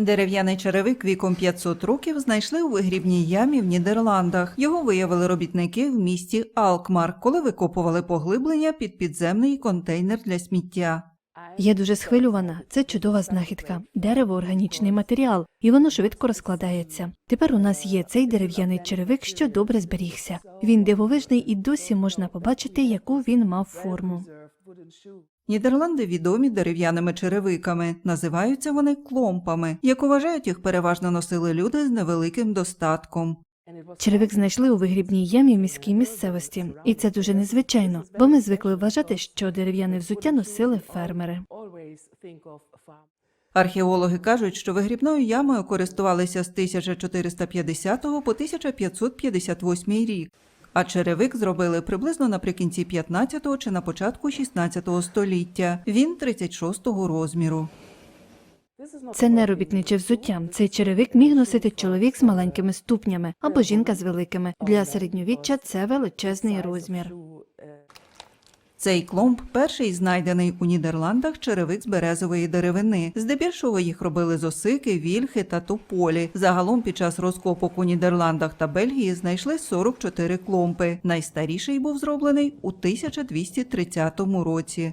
Дерев'яний черевик віком 500 років знайшли у вигрібній ямі в Нідерландах. Його виявили робітники в місті Алкмар, коли викопували поглиблення під підземний контейнер для сміття. Я дуже схвильована. Це чудова знахідка. Дерево органічний матеріал, і воно швидко розкладається. Тепер у нас є цей дерев'яний черевик, що добре зберігся. Він дивовижний і досі можна побачити, яку він мав форму. Нідерланди відомі дерев'яними черевиками. Називаються вони кломпами. Як вважають, їх переважно носили люди з невеликим достатком. Черевик знайшли у вигрібній ямі в міській місцевості, і це дуже незвичайно, бо ми звикли вважати, що дерев'яне взуття носили фермери. Археологи кажуть, що вигрібною ямою користувалися з 1450 по 1558 рік, а черевик зробили приблизно наприкінці 15 чи на початку 16 століття. Він 36-го розміру. Це не робітниче взуття. Цей черевик міг носити чоловік з маленькими ступнями або жінка з великими. Для середньовіччя це величезний розмір. Цей кломб перший знайдений у Нідерландах черевик з березової деревини. Здебільшого їх робили з осики, вільхи та тополі. Загалом під час розкопок у Нідерландах та Бельгії знайшли 44 кломпи. Найстаріший був зроблений у 1230 році.